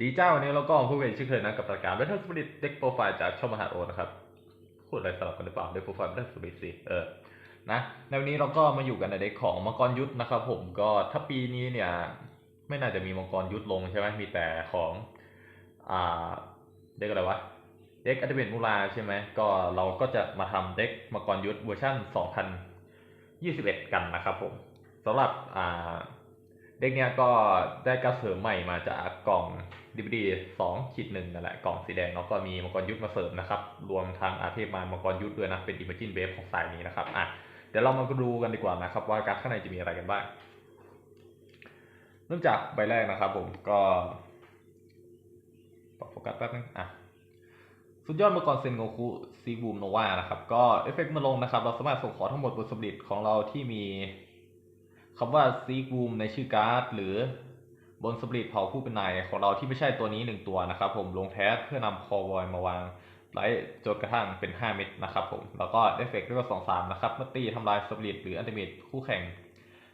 ดีเจ้าวันนี้เราก็ผู้เป็นชื่อเคยนะกับรายการ Battle Spirit Deck Profile จากช่องมหาโอนะครับพูดอะไรสลับกันหรือเปล่า Deck Profile Battle Spirit สิเออนะในวันนี้เราก็มาอยู่กันในเด็กของมังกรยุทธนะครับ ผมก็ถ้าปีนี้เนี่ย ไม่น่าจะมีมังกรยุทธลงใช่ไหมมีแต่ของอ่าเด็กอะไรวะเด็กอัลติเมทมูลาใช่ไหมก็เราก็จะมาทำเด็กมังกรยุทธเวอร์ชัน2021 กันนะครับผมสำหรับอ่าเด็กเนี้ยก็ได้กระเสริมใหม่มาจากกล่อง ดีวดีสองขีดหนึ่งนั่นแหละกล่องสีแดงเนาะก็มีมังกรยุทธมาเสริมนะครับ รวมทางอาเทพมารมังกรยุทธด้วยนะ เป็นอิมเมจินเบฟของสายนี้นะครับอะเดี๋ยวเรามาดูกันดีกว่านะครับ ว่าการดข้างในจะมีอะไรกันบ้างเริ่มจากใบแรกนะครับผมก็ปรับโฟกัสแป๊บนึงอะสุดยอดมังกรเซนโงคุซีบูมโนวานะครับ ก็เอฟเฟกต์มาลงนะครับ เราสามารถส่งขอทั้งหมดบนสมบัติของเราที่มีคำว่าซีบูมในชื่อการ์ด หรือ บนสมบัติเผาผู้เป็นนายของเราที่ไม่ใช่ตัวนี้หนึ่งตัวนะครับผมลงแทสเพื่อนำคอวอยมาวางไลท์จนกระทั่งเป็น 5 เม็ดนะครับผมแล้วก็เอฟเฟกต์เรียกว่าสองสามนะครับเมื่อตีทำลายสมบัติหรืออันติเมตคู่แข่ง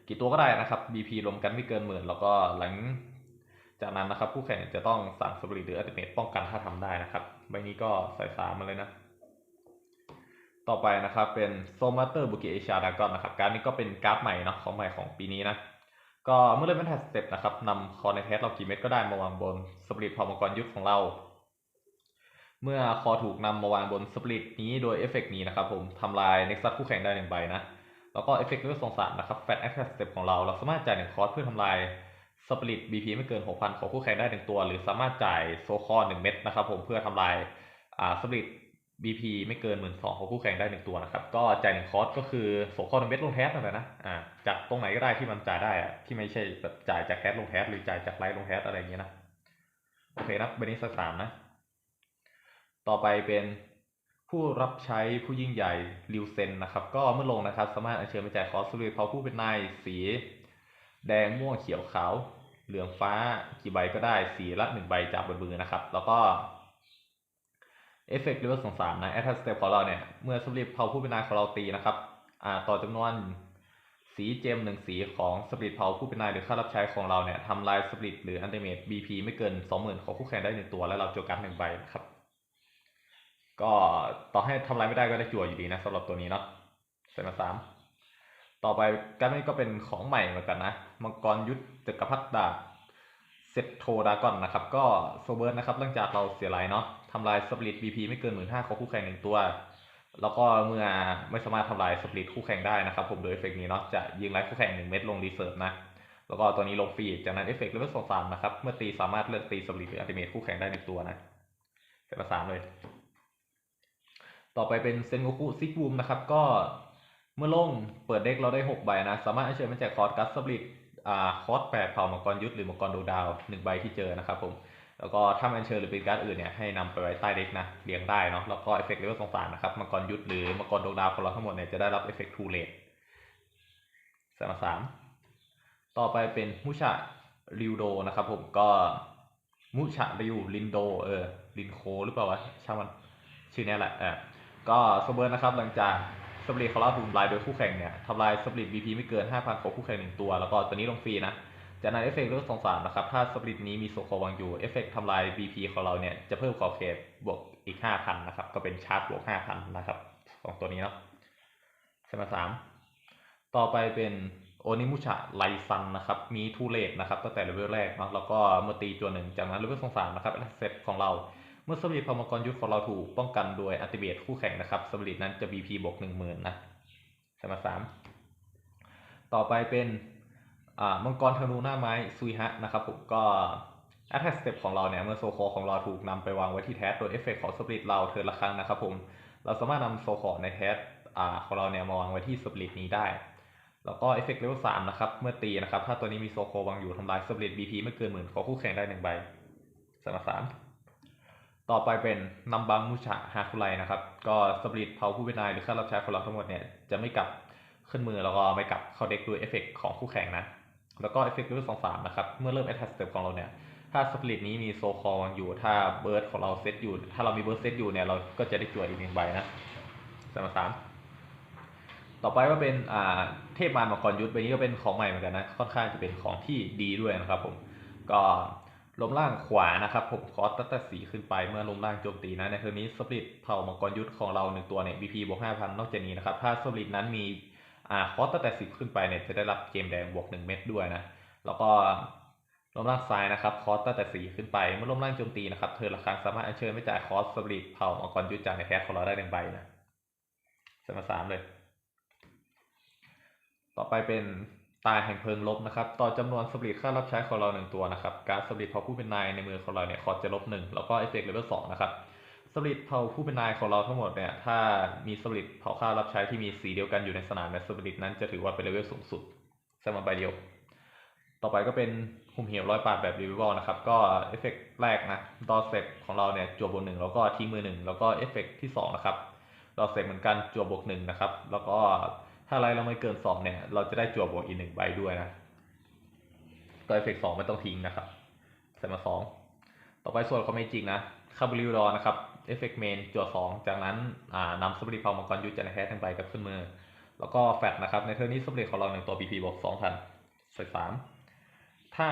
กี่ตัวก็ได้นะครับ BP รวมกันไม่เกินหมื่นแล้วก็หลังจากนั้นนะครับผู้แข่งจะต้องสั่งสปริตหรืออัลติเมทป้องกันถ้าทำได้นะครับใบนี้ก็ใส่สามมาเลยนะ ต่อไปนะครับเป็นโซมาเตอร์บุกิเอชาดากอนนะครับ การนี้ก็เป็นการ์ดใหม่เนาะของใหม่ของปีนี้นะ ก็เมื่อเล่นเป็นแทสเต็ปนะครับนำคอในแทสเรากี่เม็ดก็ได้มาวางบนสปริตพอมังกรยุทธของเรา เมื่อคอถูกนำมาวางบนสปริตนี้โดยเอฟเฟกนี้นะครับผมทำลายเน็กซัสคู่แข่งได้หนึ่งใบนะ แล้วก็เอฟเฟกต์เลือดสองสามนะครับแฟตแอคสเต็ปของเราเราสามารถจ่ายหนึ่งคอร์สเพื่อทำลายสปริต BP ไม่เกิน6,000ของคู่แข่งได้หนึ่งตัว หรือสามารถจ่ายโซคอร์หนึ่งเม็ดนะครับผมเพื่อทำลายอ่าสปริต BP ไม่เกินหมื่นสองของคู่แข่งได้หนึ่งตัวนะครับ ก็จ่ายหนึ่งคอร์สก็คือโซคอร์หนึ่งเม็ดลงแทสนั่นแหละนะอ่าจากตรงไหนก็ได้ที่มันจ่ายได้อะที่ไม่ใช่แบบจ่ายจากแทสลงแทสหรือจ่ายจากไลท์ลงแทสอะไรอย่างเงี้ยนะโอเคนะเบนนี้สักสามนะ ต่อไปเป็นผู้รับใช้ผู้ยิ่งใหญ่ริวเซนนะครับ ก็เมื่อลงนะครับ สามารถอัญเชิญมาจ่ายคอสสุริเขาผู้เป็นนายสี แดงม่วงเขียวขาวเหลืองฟ้ากี่ใบก็ได้สีละหนึ่งใบจากบนมือนะครับ แล้วก็ เอฟเฟกต์เลเวลสองสามนะแอทสเตปของเราเนี่ย เมื่อสุริเผาผู้เป็นนายของเราตีนะครับอ่าต่อจำนวนสีเจมหนึ่งสีของสปริตเผาผู้เป็นนายหรือข้ารับใช้ของเราเนี่ยทำลายสปริตหรืออันเดเมตบีพีไม่เกินสองหมื่นของคู่แข่งได้หนึ่งตัว แล้วเราโจกันหนึ่งใบนะครับ ก็ต่อให้ทำลายไม่ได้ก็ได้จั่วอยู่ดีนะสำหรับตัวนี้เนาะใส่มาสามต่อไปการนี้ก็เป็นของใหม่เหมือนกันนะมังกรยุทธจักรพรรดิดาเซตโทดากอนนะครับ ก็โซเบิร์นนะครับหลังจากเราเสียไลเนาะ ทำลายสปริตบีพีไม่เกินหมื่นห้าของคู่แข่งหนึ่งตัว แล้วก็เมื่อไม่สามารถทำลายสปริตคู่แข่งได้นะครับ ผมโดยเอฟเฟกต์นี้เนาะจะยิงไลท์คู่แข่งหนึ่งเม็ดลงรีเซิร์ฟนะแล้วก็ตัวนี้ลงฟรีจากนั้นเอฟเฟกต์เลเวลสองสามนะครับ เมื่อตีสามารถเลือกตีสปริตหรืออัลติเมทคู่แข่งได้หนึ่งตัวนะเสร็จมาสาเลย ต่อไปเป็นเซนโกคุซิกบูมนะครับ ก็เมื่อลงเปิดเด็กเราได้6ใบนะ สามารถเชิญมาจกคอร์สกัสสบลิตอ่าคอร์สแปดเผ่ามังกรยุทธหรือมังกรดวงดาวหนึ่งใบที่เจอนะครับผม แล้วก็ถ้ามันเชิญหรือเป็นการ์ดอื่นเนี่ยให้นำไปไว้ใต้เด็กนะเรียงได้เนาะแล้วก็เอฟเฟกต์เลเวลสองสามนะครับมังกรยุทธหรือมังกรดวงดาวของเราทั้งหมดเนี่ยจะได้รับเอฟเฟกต์ทูเลตสามสามต่อไปเป็นมุชะริวโดนะครับผมก็มุชะริวลินโดเออลินโคหรือเปล่าวะช่างมันชื่อนี้แหละเออก็สเบิร์นนะครับหลังจากสปริตของเราถูกลายโดยคู่แข่งเนี่ยทำลายสปริต BP ไม่เกิน 5,000ของคู่แข่งหนึ่งตัว แล้วก็ตัวนี้ลงฟรีนะ จากนั้นเอฟเฟกต์เลือกสองสามนะครับ ถ้าสปริตนี้มีโซโควางอยู่เอฟเฟกต์ทำลาย BP ของเราเนี่ยจะเพิ่มขอบเขตบวกอีก5,000นนะครับ ก็เป็นชาร์จบวก5,000นนะครับสองตัวนี้เนาะใช่ไหมสามต่อไปเป็นโอนิมุชะไลซันนะครับ มีทูเลตนะครับตั้งแต่เลเวลแรกเนาะแล้วก็เมื่อตีตัวหนึ่งจากนั้นเลเวลสองสามนะครับเซตของเราเมื่อสปริตพอมกรยุทธของเราถูกป้องกันโดยอัติเบตคู่แข่งนะครับสปริตนั้นจะ BP บวกหนึ่งหมื่นนะใช่ไหมสามต่อไปเป็น มังกรธนูหน้าไม้ซุยฮะนะครับผมก็ attack step ของเราเนี่ยเมื่อโซคอของเราถูกนำไปวางไว้ที่แทสโดยเอฟเฟกของสปริตเราเทิร์ละครั้งนะครับผมเราสามารถนำโซคอในแทสอ่าของเราเนี่ยมาวางไว้ที่สปริตนี้ได้แล้วก็เอฟเฟกต์เลเวลสามนะครับ เมื่อตีนะครับ ถ้าตัวนี้มีโซโควางอยู่ทำลายสปริต BP ไม่เกินหมื่นของคู่แข่งได้หนึ่งใบสามสามต่อไปเป็นนัมบังมุชะฮาคุไลนะครับ ก็สปริตเผาผู้เป็นนายหรือข้ารับใช้ของเราทั้งหมดเนี่ย จะไม่กลับขึ้นมือแล้วก็ไม่กลับเข้าเด็กด้วยเอฟเฟกของคู่แข่งนะ แล้วก็เอฟเฟกต์เลเวลสองสามนะครับ เมื่อเริ่มแอทแทสเต็ปของเราเนี่ย ถ้าสปริตนี้มีโซคอวางอยู่ ถ้าเบิร์ดของเราเซตอยู่ ถ้าเรามีเบิร์ดเซตอยู่เนี่ย เราก็จะได้จั่วอีกหนึ่งใบนะสามสามต่อไปก็เป็นอ่าเทพมารมังกรยุทธใบนี้ก็เป็นของใหม่เหมือนกันนะ ค่อนข้างจะเป็นของที่ดีด้วยนะครับผม ก็ลมล่างขวานะครับผมคอสตั้งแต่สีขึ้นไปเมื่อลมล่างโจมตีนะในเทอร์นี้สปริตเผ่ามังกรยุทธของเราหนึ่งตัวเนี่ย BP บวกห้าพันนอกจากนี้นะครับถ้าสปริตนั้นมี อ่าคอสตั้งแต่สิบขึ้นไปเนี่ยจะได้รับเกมแดงบวกหนึ่งเม็ดด้วยนะ แล้วก็ล้มล่างซ้ายนะครับคอสตั้งแต่สี่ขึ้นไปเมื่อล้มล่างโจมตีนะครับเธอละครั้งสามารถอัญเชิญไม่จ่ายคอสสปริตเผ่ามังกรยุทธจากในแคสของเราได้หนึ่งใบนะสมาสามเลย ต่อไปเป็นตายแห่งเพลิงลบนะครับ ต่อจำนวนสปริตค่ารับใช้ของเราหนึ่งตัวนะครับ การสปริตเผ่าผู้เป็นนายในมือของเราเนี่ยคอสจะลบหนึ่งแล้วก็เอฟเฟกต์เลเวลสองนะครับ สปริตเผ่าผู้เป็นนายของเราทั้งหมดเนี่ยถ้ามีสปริตเผ่าค่ารับใช้ที่มีสีเดียวกันอยู่ในสนามเนี่ยสปริตนั้นจะถือว่าเป็นเลเวลสูงสุดใส่มาใบเดียว ต่อไปก็เป็นหุ่มเหวร้อยปาดแบบรีวิวนะครับ ก็เอฟเฟกต์แรกนะดอเซปของเราเนี่ยจั่วบวกหนึ่งแล้วก็ทิ้งมือหนึ่งแล้วก็เอฟเฟกต์ที่สองนะครับดอเซปเหมือนกันจั่วบวกหนึ่งนะครับ แล้วก็ถ้าไลท์เราไม่เกินสองเนี่ย เราจะได้จั่วบวกอีกหนึ่งใบด้วยนะก็เอฟเฟกต์สองไม่ต้องทิ้งนะครับใส่มาสองต่อไปส่วนเขาไม่จริงนะคาบริวดอนะครับ เอฟเฟกต์เมนจั่วสองจากนั้นนำสปริตพาวมังกรยุทธจากในแฮททั้งใบกับขึ้นมือ แล้วก็แฟตนะครับ ในเทอร์นี้สปริตของเราหนึ่งตัว BP บวกสองพันใส่สามถ้า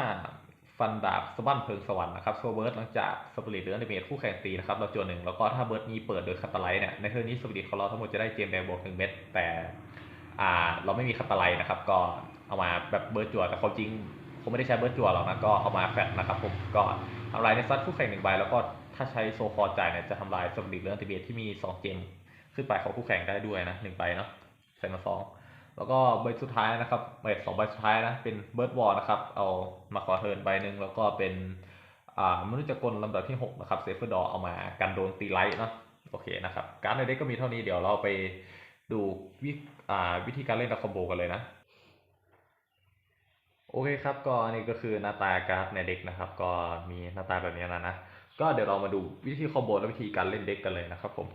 ฟันดาบสะบั้นเพลิงสวรรค์นะครับโซเบิร์ดหลังจากสปริตหรืออันเมทคู่แข่งตีนะครับเราจวหนึ่งแล้วก็ถ้าเบิร์ดนี้เปิดโดยคาตาไลท์เนี่ยในเทอร์นี้สปริตของเราทั้งหมดจะได้เจมแดงบวกหนึ่งเม็ดแต่เราไม่มีคาตาไลท์นะครับ ก็เอามาแบบเบิร์ดจั่วแต่ความจริงคงไม่ได้ใช้เบิร์ดจั่วหรอกนะก็เอามาแฟตนะครับผมก็ทำลายในซัดคู่แข่งหนึ่งใบแล้วก็ ถ้าใช้โซฟอร์จ่ายเนี่ยจะทำลายสปริตหรืออันเมทที่มีสองเจมขึ้นไปของคู่แข่งได้ด้วยนะหนึ่งใบเนาะใส่มาสองแล้วก็ใบสุดท้ายนะครับใบสองใบสุดท้ายนะเป็นเบิร์ดวอลนะครับ เอามาขอเทิร์นใบหนึ่งแล้วก็เป็นอ่ามนุษย์จักรลำดับที่ 6 นะครับเซฟเฟอร์ดอเอามากันโดนตีไลท์เนาะโอเคนะครับ การ์ดในเด็กก็มีเท่านี้เดี๋ยวเราไปดูวิอ่าวิธีการเล่นดัคอมโบกันเลยนะโอเคครับก็อันนี้ก็คือหน้าตาการ์ดในเด็กนะครับ ก็มีหน้าตาแบบนี้แล้วนะ ก็เดี๋ยวเรามาดูวิธีคอมโบและวิธีการเล่นเด็กกันเลยนะครับผม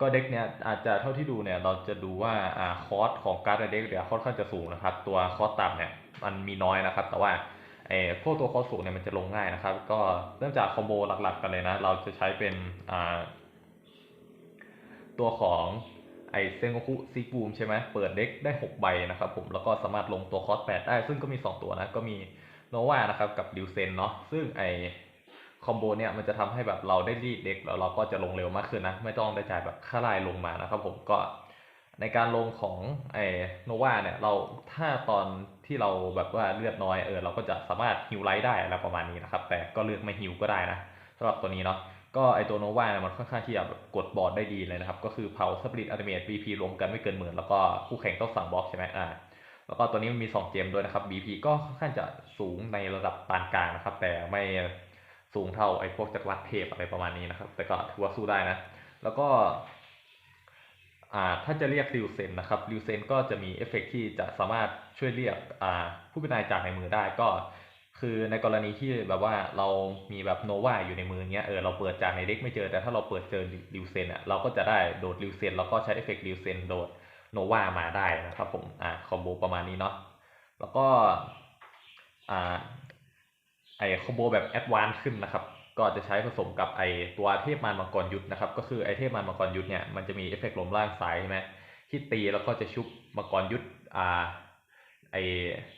ก็เด็กเนี่ยอาจจะเท่าที่ดูเนี่ยเราจะดูว่าอ่าคอสของการ์ดในเด็กเนี่ยค่อนข้างจะสูงนะครับ ตัวคอสต่ำเนี่ยมันมีน้อยนะครับ แต่ว่าไอ้พวกตัวคอสสูงเนี่ยมันจะลงง่ายนะครับ ก็เริ่มจากคอมโบหลักๆ กันเลยนะ เราจะใช้เป็นอ่าตัวของไอเซงโกคุซีบูมใช่ไหมเปิดเด็กได้ 6 ใบนะครับผมแล้วก็สามารถลงตัวคอส8ได้ ซึ่งก็มี 2 ตัวนะ ก็มีโนวานะครับกับดิวเซนเนาะซึ่งไอ คอมโบเนี่ยมันจะทำให้แบบเราได้รีดเด็กแล้วเราก็จะลงเร็วมากขึ้นนะ ไม่ต้องได้จ่ายแบบค่าลายลงมานะครับผมก็ในการลงของไอโนวาเนี่ยเราถ้าตอนที่เราแบบว่าเลือดน้อยเออเราก็จะสามารถฮิวไลท์ได้อะไรประมาณนี้นะครับ แต่ก็เลือกไม่ฮิวก็ได้นะสำหรับตัวนี้เนาะก็ไอตัวโนวาเนี่ยมันค่อนข้างที่จะแบบกดบอร์ดได้ดีเลยนะครับ ก็คือเผาสปริตอัลติเมท BP รวมกันไม่เกินหมื่นแล้วก็คู่แข่งต้องสั่งบล็อกใช่ไหมอ่าแล้วก็ตัวนี้มันมี 2เกมด้วยนะครับ BP ก็ค่อนข้างจะสูงในระดับปานกลางนะครับ แต่ไม่ สูงเท่าไอ้พวกจักรวรรดิเทพอะไรประมาณนี้นะครับ แต่ก็ถือว่าสู้ได้นะ แล้วก็อ่าถ้าจะเรียกริวเซนนะครับริวเซนก็จะมีเอฟเฟกต์ที่จะสามารถช่วยเรียกอ่าผู้เป็นนายจากในมือได้ก็ คือในกรณีที่แบบว่าเรามีแบบโนวาอยู่ในมือเงี้ยเออเราเปิดจากในเด็กไม่เจอแต่ถ้าเราเปิดเจอริวเซนอะเราก็จะได้โดดริวเซนแล้วก็ใช้เอฟเฟกต์ริวเซนโดดโนวามาได้นะครับผมอ่าคอมโบประมาณนี้เนาะแล้วก็อ่า ไอคอมโบแบบแอดวานซ์ขึ้นนะครับ ก็จะใช้ผสมกับไอตัวเทพมารมังกรยุทธนะครับ ก็คือไอเทพมารมังกรยุทธเนี่ยมันจะมีเอฟเฟกต์ลมล่างซ้ายใช่ไหมที่ตีแล้วก็จะชุบมังกรยุทธอ่าไอ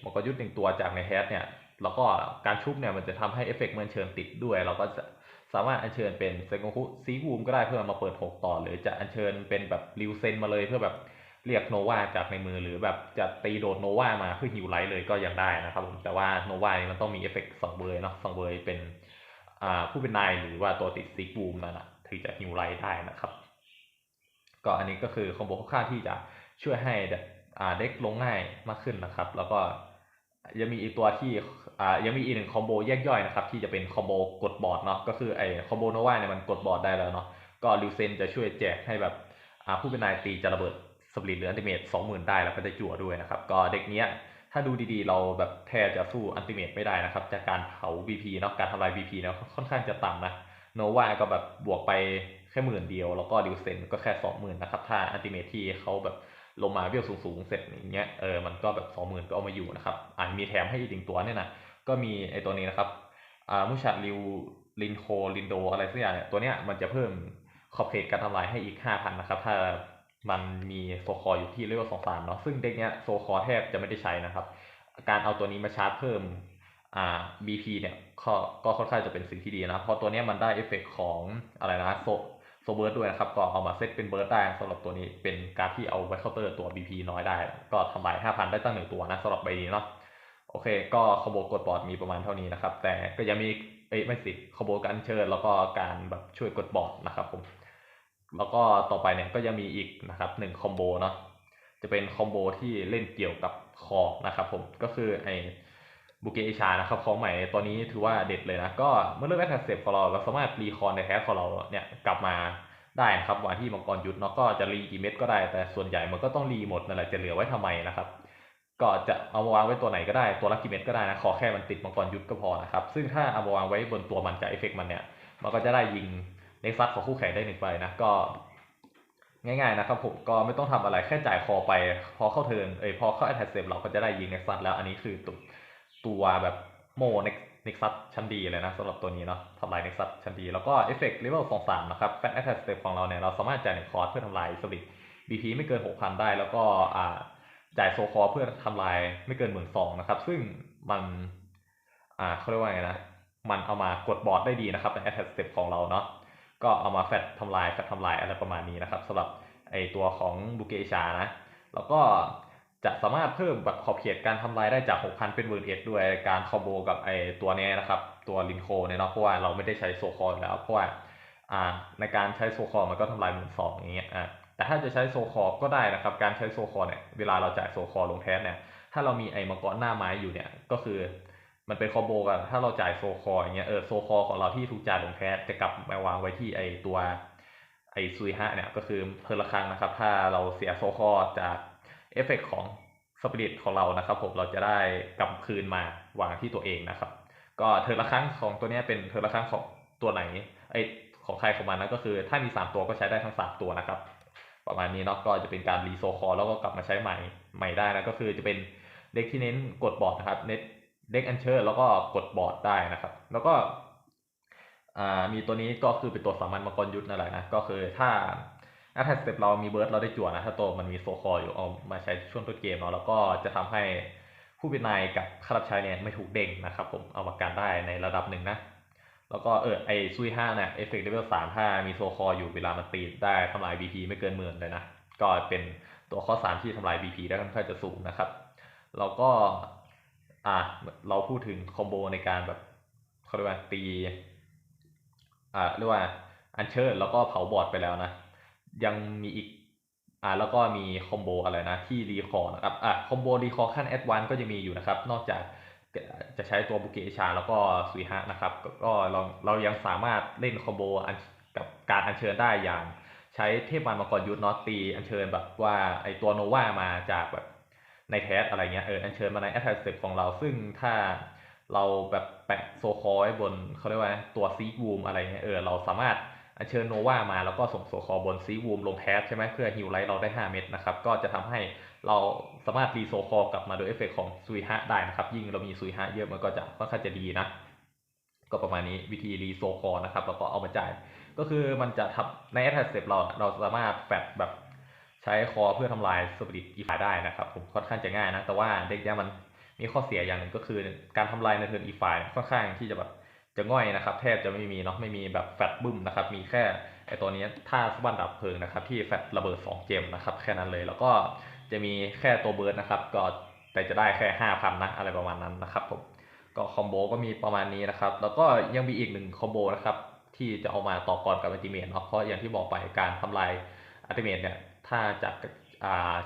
มังกรยุทธหนึ่งตัวจากในแฮชเนี่ยแล้วก็การชุบเนี่ยมันจะทำให้เอฟเฟกต์มันเชิญติดด้วย เราก็จะสามารถอัญเชิญเป็นเซงโกคุซีบูมก็ได้เพื่อมาเปิดหกต่อหรือจะอัญเชิญเป็นแบบริวเซนมาเลยเพื่อแบบ เรียกโนวาจากในมือหรือแบบจะตีโดดโนวามาเพื่อฮิวไลท์เลยก็ยังได้นะครับผมแต่ว่าโนวานี่มันต้องมีเอฟเฟกต์สองเบอร์เนาะสองเบอร์เป็นอ่าผู้เป็นนายหรือว่าตัวติดซีบูมนั่นแหะถึงจะฮิวไลท์ได้นะครับ ก็อันนี้ก็คือคอมโบค่าที่จะช่วยให้เด็กลงง่ายมากขึ้นนะครับ แล้วก็ยังมีอีกตัวที่อ่ายังมีอีกหนึ่งคอมโบแยกย่อยนะครับที่จะเป็นคอมโบกดบอร์ดเนาะก็คือไอ้คอมโบโนวาเนี่ยมันกดบอร์ดได้แล้วเนาะก็ลิวเซนจะช่วยแจกให้แบบอ่าผู้เป็นนายตีจะระเบิด สปริตหรืออันติเมตสองหมื่นได้แล้วก็จะจั่วด้วยนะครับ ก็เด็กเนี้ยถ้าดูดีๆ เราแบบแทบจะสู้อันติเมตไม่ได้นะครับ จากการเผา BP เนาะการทำลาย BP เนาะค่อนข้างจะต่ำนะโนวาก็แบบบวกไปแค่หมื่นเดียว แล้วก็ลิวเซนก็แค่สองหมื่นนะครับ ถ้าอันติเมตที่เขาแบบลงมาเบี้ยวสูงๆ เสร็จอย่างเงี้ยเออมันก็แบบสองหมื่นก็เอามาอยู่นะครับอ่ามีแถมให้อีกหนึ่งตัวเนี่ยนะก็มีไอตัวนี้นะครับอ่ามุชาริวลินโคลินโดอะไรสักอย่างเนี่ยตัวเนี้ยมันจะเพิ่มขอบเขตการทำลายให้อีกห้าพันนะครับ ถ้า มันมีโซคออยู่ที่เลเวลสองสามเนาะซึ่งเด็กเนี้ยโซคอแทบจะไม่ได้ใช้นะครับ การเอาตัวนี้มาชาร์จเพิ่มอ่า BP เนี่ยก็ก็ค่อนข้างจะเป็นสิ่งที่ดีนะเพราะตัวเนี้ยมันได้เอฟเฟกต์ของอะไรนะโซโซเบิร์ดด้วยนะครับ ก็เอามาเซตเป็นเบิร์ดได้สำหรับตัวนี้เป็นการที่เอาไว้เคาน์เตอร์ตัว BP น้อยได้ ก็ทำลาย5,000 ได้ตั้งหนึ่งตัวนะสำหรับใบนี้เนาะโอเค ก็คอมโบกดบอร์ดมีประมาณเท่านี้นะครับ แต่ก็ยังมีเอ้ยไม่สิคอมโบการเชิญแล้วก็การแบบช่วยกดบอร์ดนะครับผม แล้วก็ต่อไปเนี่ยก็ยังมีอีกนะครับหนึ่งคอมโบเนาะจะเป็นคอมโบที่เล่นเกี่ยวกับคอนะครับผมก็คือไอ้บุเกอิชานะครับของใหม่ตัวนี้ถือว่าเด็ดเลยนะ ก็เมื่อเริ่มแอทเซปของเราเราสามารถรีคอร์ในแท้ของเราเนี่ยกลับมาได้นะครับวันที่มังกรยุทธเนาะก็จะรีกี่เม็ดก็ได้แต่ส่วนใหญ่มันก็ต้องรีหมดนั่นแหละจะเหลือไว้ทำไมนะครับ ก็จะเอามาวางไว้ตัวไหนก็ได้ตัวละกี่เม็ดก็ได้นะขอแค่มันติดมังกรยุทธก็พอนะครับซึ่งถ้าเอามาวางไว้บนตัวมันกับเอฟเฟกต์มันเนี่ยมันก็จะได้ยิง ในซัดของคู่แข่งได้หนึ่งใบนะก็ ง่ายๆนะครับผมก็ไม่ต้องทำอะไรแค่จ่ายคอไป พอเข้าเทิร์นเอ้ยพอเข้าแอตแทกเซฟเราก็จะได้ยิงในซัดแล้วอันนี้คือตัวตัวแบบโมเน็กซัดชั้นดีเลยนะสำหรับตัวนี้เนาะทำลายเน็กซัดชั้นดี แล้วก็เอฟเฟกต์เลเวลสองสามนะครับแฟตแอตแทกเซฟของเราเนี่ย เราสามารถจ่ายหนึ่งคอร์สเพื่อทำลายสวิตบีพีไม่เกินหกพันได้ แล้วก็อ่าจ่ายโซคอร์เพื่อทำลายไม่เกินหมื่นสองนะครับ ซึ่งมัน อ่าเขาเรียกว่าไงนะ มันเอามากดบอร์ดได้ดีนะครับในแอตแทกเซฟของเราเนาะ ก็เอามาแฟดทำลายแฟดทำลายอะไรประมาณนี้นะครับสำหรับไอตัวของบุเกชานะ แล้วก็จะสามารถเพิ่มแบบขอบเขตการทำลายได้จาก 6,000 เป็นหมื่นเอ็ดด้วยการคอมโบกับไอตัวนี้นะครับ ตัวลินโคเนี่ยเนาะเพราะว่าเราไม่ได้ใช้โซคอร์แล้วเพราะว่าอ่าในการใช้โซคอร์มันก็ทำลายหมื่นสองอย่างเงี้ยอะแต่ถ้าจะใช้โซคอร์ก็ได้นะครับ การใช้โซคอร์เนี่ยเวลาเราจ่ายโซคอร์ลงแทสเนี่ยถ้าเรามีไอมังกรหน้าไม้อยู่เนี่ยก็คือ มันเป็นคอมโบกันถ้าเราจ่ายโซคออย่างเงี้ยเออโซคอของเราที่ถูกจ่ายลงแคสจะกลับมาวางไว้ที่ไอตัวไอซุยฮะเนี่ยก็คือเพลละครั้งนะครับ ถ้าเราเสียโซคอจากเอฟเฟกของสปิริตของเรานะครับ ผมเราจะได้กลับคืนมาวางที่ตัวเองนะครับ ก็เทอละครั้งของตัวนี้เป็นเทอละครั้งของตัวไหนไอของใครของมันนะก็คือถ้ามี 3 ตัวก็ใช้ได้ทั้ง 3 ตัวนะครับ ประมาณนี้เนาะก็จะเป็นการรีโซคอแล้วก็กลับมาใช้ใหม่ใหม่ได้นะก็คือจะเป็นเด็กที่เน้นกดบอร์ดนะครับเน้น เด็กอันเชิญแล้วก็กดบอร์ดได้นะครับ แล้วก็มีตัวนี้ก็คือเป็นตัวสามัญมังกรยุทธนั่นแหละนะ ก็คือถ้าถ้าแทกสเต็ปเรามีเบิร์ดเราได้จั่วนะ ถ้าตัวมันมีโซคออยู่เอามาใช้ช่วงต้นเกมเนาะแล้วก็จะทำให้ผู้เป็นนายกับข้ารับใช้เนี่ยไม่ถูกเด้งนะครับผมเอามาการได้ในระดับหนึ่งนะ แล้วก็เออไอซุยห้าเนี่ยเอฟเฟกต์เลเวลสามถ้ามีโซคออยู่เวลามันตีได้ทำลาย BP ไม่เกินหมื่นเลยนะ ก็เป็นตัวข้อสามที่ทำลาย BP ได้ค่อนข้างจะสูงนะครับ แล้วก็ อ่าเราพูดถึงคอมโบในการแบบเขาเรียกว่าตี อ่าเรียกว่าอันเชิญแล้วก็เผาบอดไปแล้วนะ ยังมีอีก อ่าแล้วก็มีคอมโบอะไรนะ ที่รีคอร์นะครับ อ่าคอมโบรีคอร์ขั้นแอดวานก็จะมีอยู่นะครับ นอกจากจะใช้ตัวบุเกชาแล้วก็สุยฮะนะครับ ก็เราเรายังสามารถเล่นคอมโบกับการอัญเชิญได้อย่าง ใช้เทพมันมังกรยุทธนอตตีอัญเชิญแบบว่าไอตัวโนวามาจากแบบ ในแทสอะไรเงี้ยเอออัญเชิญมาในแอตแทกเซปของเราซึ่งถ้าเราแบบแปะโซคอไว้บนเขาเรียกว่าตัวซีวูมอะไรเงี้ยเออเราสามารถอัญเชิญโนวามาแล้วก็ส่งโซคอบนซีวูมลงแทสใช่ไหมเพื่อฮิวไลท์เราได้ 5 เม็ดนะครับ ก็จะทำให้เราสามารถรีโซคอกลับมาโดยเอฟเฟกของซุยฮะได้นะครับ ยิ่งเรามีซุยฮะเยอะมันก็จะค่อนข้างจะดีนะ ก็ประมาณนี้วิธีรีโซคอนะครับแล้วก็เอามาจ่าย ก็คือมันจะทำในแอทแทกเซปเราเราสามารถแฟดแบบ ใช้คอเพื่อทำลายสปิริตอีฟายได้นะครับ ผมค่อนข้างจะง่ายนะ แต่ว่าเด็กเนี้ยมันมีข้อเสียอย่างหนึ่งก็คือการทำลายในเทิร์นอีฟายค่อนข้างที่จะแบบจะง่อยนะครับ แทบจะไม่มีเนาะไม่มีแบบแฟดบึ้มนะครับ มีแค่ไอตัวนี้ท่าสบันดับเพลิงนะครับ ที่แฟดระเบิด2เจมนะครับแค่นั้นเลยแล้วก็จะมีแค่ตัวเบิร์ดนะครับ ก็แต่จะได้แค่ห้าพันนะอะไรประมาณนั้นนะครับผมก็คอมโบก็มีประมาณนี้นะครับ แล้วก็ยังมีอีกหนึ่งคอมโบนะครับที่จะเอามาต่อกรกับอัลติเมทเนาะเพราะอย่างที่บอกไปการทำลายอัลติเมทเนี่ย ถ้าจาก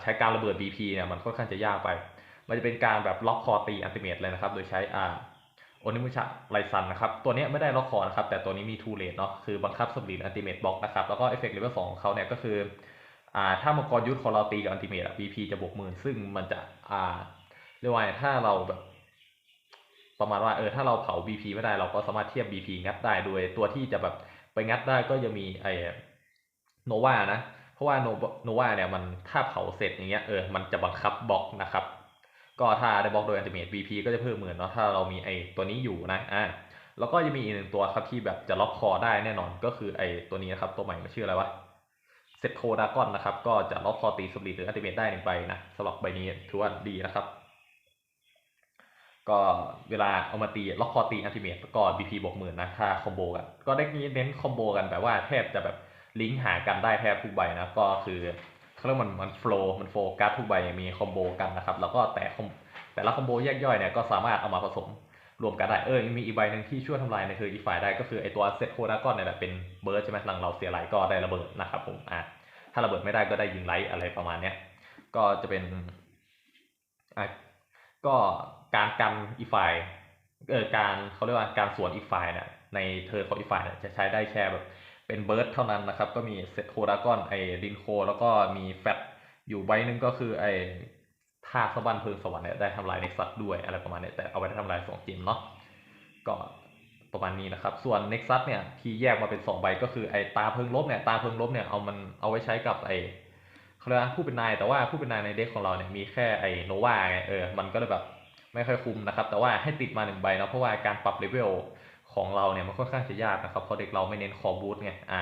ใช้การระเบิด BP เนี่ยมันค่อนข้างจะยากไป มันจะเป็นการแบบล็อกคอตีอัลติเมทเลยนะครับ โดยใช้อ่าโอนิมุชะไลซันนะครับ ตัวนี้ไม่ได้ล็อกคอนะครับ แต่ตัวนี้มีทูเลตเนาะ คือบังคับสปริตอัลติเมทบล็อกนะครับ แล้วก็เอฟเฟกต์เลเวลสองของเขาเนี่ยก็คืออ่าถ้ามังกรยุทธของเราตีกับอัลติเมทอะ BP จะบวกหมื่นซึ่งมันจะอ่าเรียกว่าถ้าเราแบบประมาณว่าเออถ้าเราเผา BP ไม่ได้เราก็สามารถเทียบ BP งัดได้โดยตัวที่จะแบบไปงัดได้ก็ยังมีไอโนวานะ เพราะว่าโนโนวาเนี่ยมันถ้าเผาเสร็จอย่างเงี้ยเออมันจะบังคับบล็อกนะครับ ก็ถ้าได้บล็อกโดยอันติเมท BP ก็จะเพิ่มหมื่นเนาะถ้าเรามีไอตัวนี้อยู่นะอ่าแล้วก็จะมีอีกหนึ่งตัวครับที่แบบจะล็อกคอได้แน่นอนก็คือไอตัวนี้นะครับ ตัวใหม่มันชื่ออะไรวะเซตโคดากอนนะครับ ก็จะล็อกคอตีสปริตหรืออันติเมทได้หนึ่งใบนะสำหรับใบนี้ถือว่าดีนะครับ ก็เวลาเอามาตีล็อกคอตีอัลติเมทก็บีพีบวกหมื่นนะถ้าคอมโบกันก็เด็กนี้เน้นคอมโบกันแบบว่าแทบจะแบบ ลิงก์หากันได้แทบทุกใบนะ ก็คือเขาเรียกมันมันโฟล์มันโฟกัสทุกใบมีคอมโบกันนะครับ แล้วก็แต่คอมแต่ละคอมโบแยกย่อยเนี่ยก็สามารถเอามาผสมรวมกันได้เออมีอีกใบหนึ่งที่ช่วยทำลายในคืออีฝ่ายได้ก็คือไอตัวเซตโคดากอนเนี่ยแหละเป็นเบิร์ดใช่ไหมหลังเราเสียไหลก็ได้ระเบิดนะครับผมอะถ้าระเบิดไม่ได้ก็ได้ยิงไลท์อะไรประมาณเนี้ยก็จะเป็นอะก็การกันอีฝ่ายเออการเขาเรียกว่าการสวนอีกฝ่ายเนี่ยในเทิร์ของอีกฝ่ายเนี่ยจะใช้ได้แค่แบบ เป็นเบิร์ดเท่านั้นนะครับ ก็มีเซตโคดากอนไอดินโค แล้วก็มีแฟตอยู่ใบหนึงก็คือไอท่าสะบันเพลิงสวรรค์เนี่ยได้ทำลายเน็กซัสด้วยอะไรประมาณนี้แต่เอาไว้ทำลายสองเกมเนาะก็ประมาณนี้นะครับ ส่วนเน็กซัสเนี่ยที่แยกมาเป็นสองใบก็คือไอ้ตาเพิงลบเนี่ยตาเพิงลบเนี่ยเอามันเอาไว้ใช้กับไอ้เขาเรียกว่าผู้เป็นนายแต่ว่าผู้เป็นนายในเด็กของเราเนี่ยมีแค่ไอ้โนวาไงเออมันก็เลยแบบไม่ค่อยคุ้มนะครับ แต่ว่าให้ติดมาหนึ่งใบนะเพราะว่าการปรับเลเวล ของเราเนี่ยมันค่อนข้างจะยากนะครับเพราะเด็กเราไม่เน้นคอบูทไงอ่า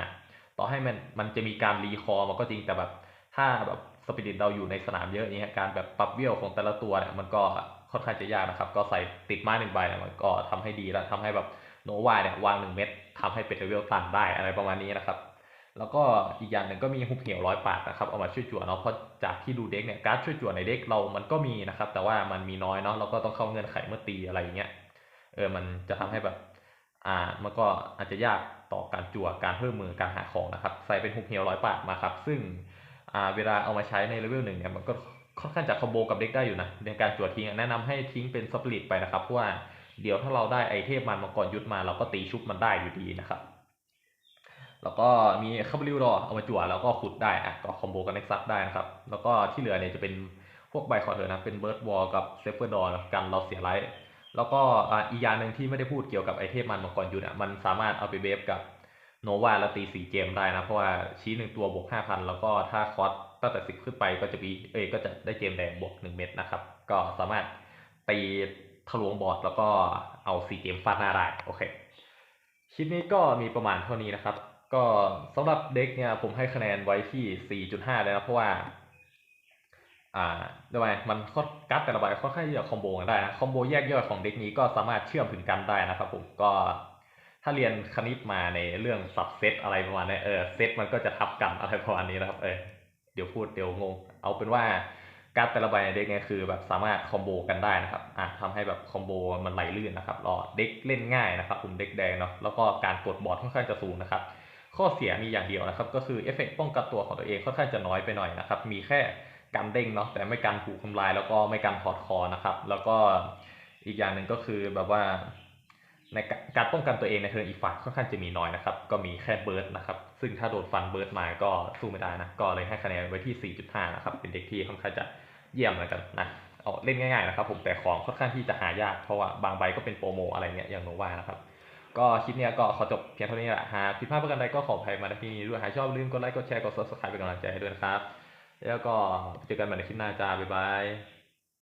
ต่อให้มันมันจะมีการรีคอร์มันก็จริงแต่แบบถ้าแบบสปิริตเราอยู่ในสนามเยอะอย่างเงี้ยการแบบปรับเบี้ยวของแต่ละตัวเนี่ยมันก็ค่อนข้างจะยากนะครับ ก็ใส่ติดไม้หนึ่งใบเนี่ยมันก็ทำให้ดีแล้วทำให้แบบโนวาเนี่ยวางหนึ่งเม็ดทำให้เป็นเลเวลตันได้อะไรประมาณนี้นะครับแล้วก็อีกอย่างหนึ่งก็มีฮุกเหี่ยวร้อยปากนะครับเอามาช่วยจั่วเนาะเพราะจากที่ดูเด็กเนี่ยการช่วยจั่วในเด็กเรามันก็มีนะครับ แต่ว่ามันมีน้อยเนาะเราก็ต้องเข้าเงื่อนไขเมื่อตีอะไรอย่างเงี้ยเออมันจะทำให้แบบ อ่ามันก็อาจจะยากต่อการจั่วการเพิ่มมือการหาของนะครับ ใส่เป็นฮุกเฮียวร้อยปากมาครับ ซึ่งอ่าเวลาเอามาใช้ในเลเวลหนึ่งเนี่ยมันก็ค่อนข้างจะคอมโบกับเด็กได้อยู่นะในการจั่วทิ้งแนะนำให้ทิ้งเป็นสปริตไปนะครับเพราะว่าเดี๋ยวถ้าเราได้ไอเทมมันมังกรยุทธมาเราก็ตีชุบมันได้อยู่ดีนะครับ แล้วก็มีคาบริวรอเอามาจั่วแล้วก็ขุดได้อะก็คอมโบกับเน็กซัสได้นะครับ แล้วก็ที่เหลือเนี่ยจะเป็นพวกใบคอเทอนะเป็นเบิร์ดวอลกับเซฟเฟอร์ดอกันเราเสียไลท์ แล้วก็อีกอย่างหนึ่งที่ไม่ได้พูดเกี่ยวกับไอเทมมันมังกรยุทธอะมันสามารถเอาไปเวฟกับโนวาแล้วตีสี่เกมได้นะ เพราะว่าชี้หนึ่งตัวบวกห้าพันแล้วก็ถ้าคอสตั้งแต่สิบขึ้นไปก็จะมีเอ้ยก็จะได้เกมแดงบวกหนึ่งเม็ดนะครับ ก็สามารถตีทะลวงบอร์ดแล้วก็เอาสี่เกมฟาดหน้าได้โอเคคลิปนี้ก็มีประมาณเท่านี้นะครับ ก็สำหรับเด็กเนี่ยผมให้คะแนนไว้ที่ 4.5 เลยนะเพราะว่า อ่าทำไมมันคอนการ์ดแต่ละใบค่อนข้างจะคอมโบกันได้นะคอมโบแยกย่อยของเด็กนี้ก็สามารถเชื่อมถึงกันได้นะครับผมก็ถ้าเรียนคณิตมาในเรื่องสับเซตอะไรประมาณนี้เออเซตมันก็จะทับกันอะไรประมาณนี้นะครับ เออเดี๋ยวพูดเดี๋ยวงง เอาเป็นว่าการดแต่ละใบเด็กเนี่ยคือแบบสามารถคอมโบกันได้นะครับอะทำให้แบบคอมโบมันไหลลื่นนะครับรอเด็กเล่นง่ายนะครับผมเด็กแดงเนาะแล้วก็การกดบอร์ดค่อนข้างจะสูงนะครับ ข้อเสียมีอย่างเดียวนะครับ ก็คือเอฟเฟกต์ป้องกันตัวของตัวเองค่อนข้างจะน้อยไปหน่อยนะครับ มีแค่ การเด้งเนาะแต่ไม่การถูกทำลายแล้วก็ไม่การถอดคอนะครับ แล้วก็อีกอย่างหนึ่งก็คือแบบว่าในการป้องกันตัวเองในเทิร์นอีกฝ่ายค่อนข้างจะมีน้อยนะครับ ก็มีแค่เบิร์ดนะครับ ซึ่งถ้าโดนฟันเบิร์ดมาก็สู้ไม่ได้นะ ก็เลยให้คะแนนไว้ที่ 4.5 นะครับ เป็นเด็กที่ค่อนข้างจะเยี่ยมแล้วกันนะเอาเล่นง่ายๆนะครับ ผมแต่ของค่อนข้างที่จะหายากเพราะว่าบางใบก็เป็นโปรโมอะไรเงี้ยอย่างโนวานะครับ ก็คลิปเนี้ยก็ขอจบเพียงเท่านี้แหละหากผิดพลาดประการใดก็ขออภัยมาณที่นี้ด้วยหากชอบลืมกดไลค์กดแชร์กด subscribe เป็นกำลังใจให้ด้วยนะครับ แล้วก็เจอกันใหม่ในคลิปหน้าจ้าบ๊ายบาย